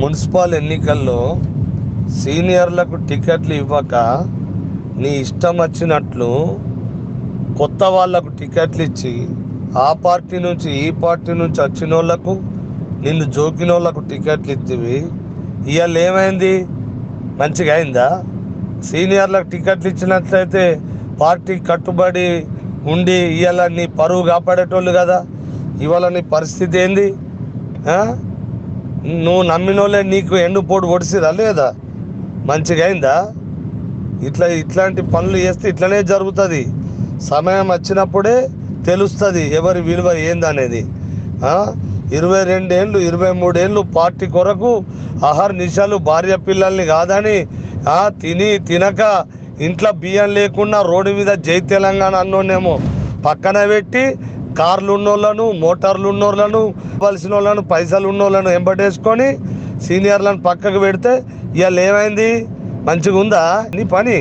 Municipal ఎన్నికల్లో సీనియర్లకు టికెట్లు ఇవ్వక నీ ఇష్టం వచ్చినట్లు కొత్త వాళ్ళకు టికెట్లు ఇచ్చి ఆ పార్టీ నుంచి ఈ పార్టీ నుంచి వచ్చిన వాళ్ళకు నిన్ను జోకిన వాళ్ళకు టికెట్లు ఇచ్చివి. ఇవాళ ఏమైంది? మంచిగా అయిందా? సీనియర్లకు టికెట్లు ఇచ్చినట్లయితే పార్టీ కట్టుబడి ఉండి ఇవాళ నీ పరువు కాపాడేటోళ్ళు కదా. ఇవాళ నీ పరిస్థితి ఏంది? ఆ? నువ్వు నమ్మినోళ్ళే నీకు ఎండుపోటు పొడిసిరా లేదా? మంచిగా అయిందా? ఇట్లా ఇట్లాంటి పనులు చేస్తే ఇట్లనే జరుగుతుంది. సమయం వచ్చినప్పుడే తెలుస్తుంది ఎవరి విలువ ఏందనేది. ఇరవై రెండేళ్ళు ఇరవై మూడేళ్ళు పార్టీ కొరకు ఆహార నిశాలు భార్య పిల్లల్ని కాదని తిని తినక ఇంట్లో బియ్యం లేకుండా రోడ్డు మీద జై తెలంగాణ అన్నోనేమో పక్కన పెట్టి కార్లు ఉన్నోళ్ళను మోటార్లు ఉన్నోళ్ళను ఇవ్వాల్సిన వాళ్ళను పైసలు ఉన్నోళ్ళను ఎంబటేసుకొని సీనియర్లను పక్కకు పెడితే ఇవాళ ఏమైంది? మంచిగా ఉందా నీ పని.